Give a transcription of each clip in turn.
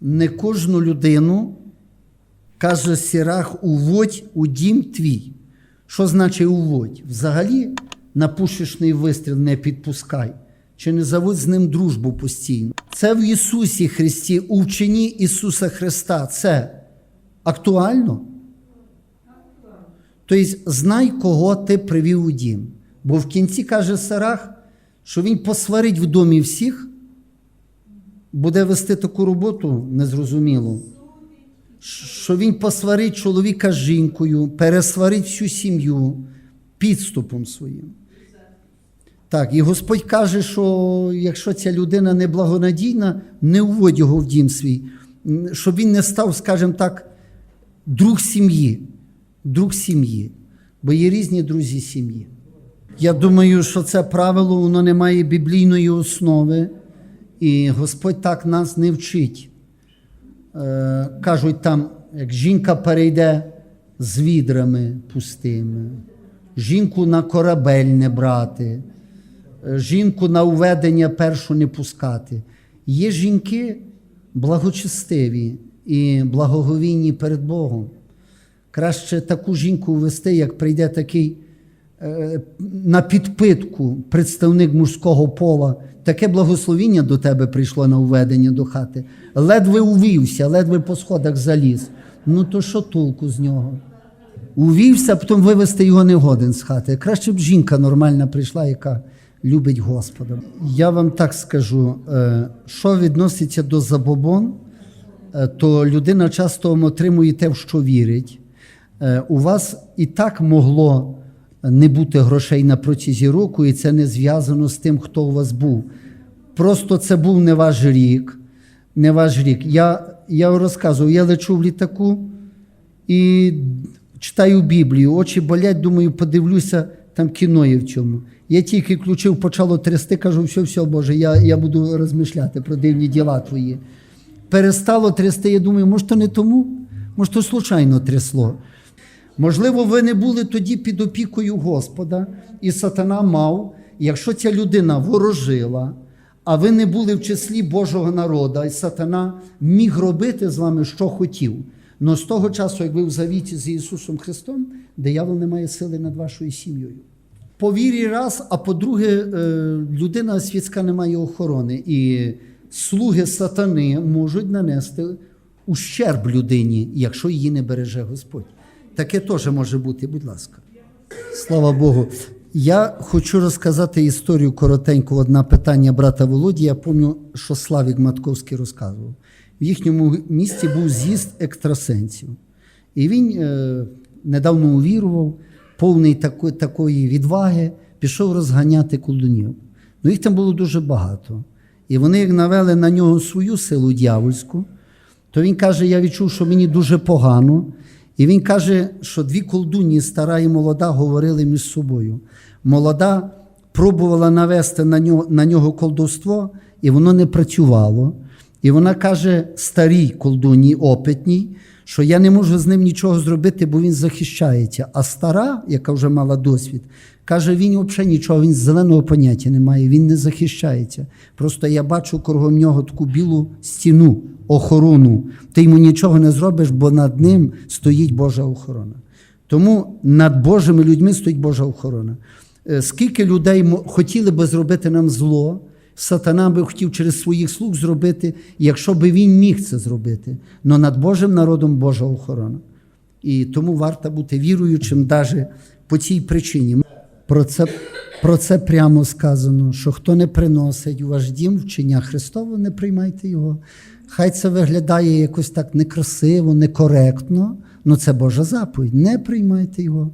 не кожну людину, каже Сірах, уводь у дім твій. Що значить уводь? Взагалі на пушечний вистріл не підпускай, чи не заводь з ним дружбу постійно. Це в Ісусі Христі, у вченні Ісуса Христа. Це актуально? Тобто, знай, кого ти привів у дім. Бо в кінці каже Сарах, що він посварить в домі всіх, буде вести таку роботу незрозумілу, що він посварить чоловіка з жінкою, пересварить всю сім'ю підступом своїм. Так, і Господь каже, що якщо ця людина неблагонадійна, не уводь його в дім свій, щоб він не став, скажімо так, друг сім'ї. Друг сім'ї. Бо є різні друзі сім'ї. Я думаю, що це правило воно не має біблійної основи, і Господь так нас не вчить. Е, кажуть там, як жінка перейде з відрами пустими, жінку на корабель не брати, е, жінку на уведення першу не пускати. Є жінки благочестиві і благоговійні перед Богом. Краще таку жінку ввести, як прийде такий на підпитку представник мужського пола, таке благословіння до тебе прийшло на уведення до хати. Ледве увівся, ледве по сходах заліз. Ну то що толку з нього? Увівся, а потім вивезти його не годен з хати. Краще б жінка нормальна прийшла, яка любить Господа. Я вам так скажу, е, що відноситься до забобон, е, то людина часто отримує те, в що вірить. Е, У вас і так могло не бути грошей на протязі року, і це не зв'язано з тим, хто у вас був. Просто це був не ваш рік. Не ваш рік. Я, я розказував, я лечу в літаку і читаю Біблію, очі болять, думаю, подивлюся, там кіно є в чому. Я тільки включив, почало трясти, кажу, все, все, Боже, я, я буду розмишляти про дивні діла твої. Перестало трясти, я думаю, може, то не тому, може, то случайно трясло. Можливо, ви не були тоді під опікою Господа, і сатана мав, якщо ця людина ворожила, а ви не були в числі Божого народу, і сатана міг робити з вами, що хотів. Но з того часу, як ви в завіті з Ісусом Христом, диявол не має сили над вашою сім'єю. По вірі раз, а по-друге, е, людина світська не має охорони. І слуги сатани можуть нанести ущерб людині, якщо її не береже Господь. Таке теж може бути, будь ласка. Слава Богу. Я хочу розказати історію коротенько. Одне питання брата Володі. Я пам'ятаю, що Славік Матковський розказував. В їхньому місті був з'їзд екстрасенсів. І він е, недавно увірував, повний тако, такої відваги, пішов розганяти колдунів. Ну їх там було дуже багато. І вони, навели на нього свою силу дьявольську, то він каже: Я відчув, що мені дуже погано. І він каже, що дві колдуні, стара і молода, говорили між собою. Молода пробувала навести на нього, на нього колдовство, і воно не працювало. І вона каже старій колдуні, опитній, що я не можу з ним нічого зробити, бо він захищається. А стара, яка вже мала досвід, каже: він взагалі нічого, він зеленого поняття не має, він не захищається. Просто я бачу кругом нього таку білу стіну, охорону. Ти йому нічого не зробиш, бо над ним стоїть Божа охорона. Тому над Божими людьми стоїть Божа охорона. Е, Скільки людей хотіли би зробити нам зло, сатана би хотів через своїх слуг зробити, якщо би він міг це зробити. Но над Божим народом Божа охорона. І тому варто бути віруючим навіть по цій причині. Про це, про це прямо сказано, що хто не приносить у ваш дім вчення Христове, не приймайте його. Хай це виглядає якось так некрасиво, некоректно, але це Божа заповідь. Не приймайте його.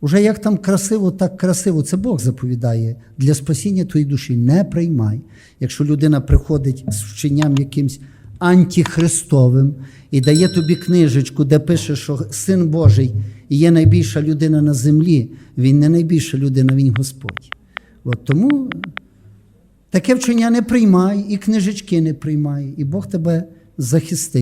Уже як там красиво, так красиво, це Бог заповідає. Для спасіння твоєї душі не приймай. Якщо людина приходить з вченням якимсь антихристовим і дає тобі книжечку, де пише, що Син Божий є найбільша людина на землі, він не найбільша людина, він Господь. От тому таке вчення не приймай, і книжечки не приймай, і Бог тебе захистить.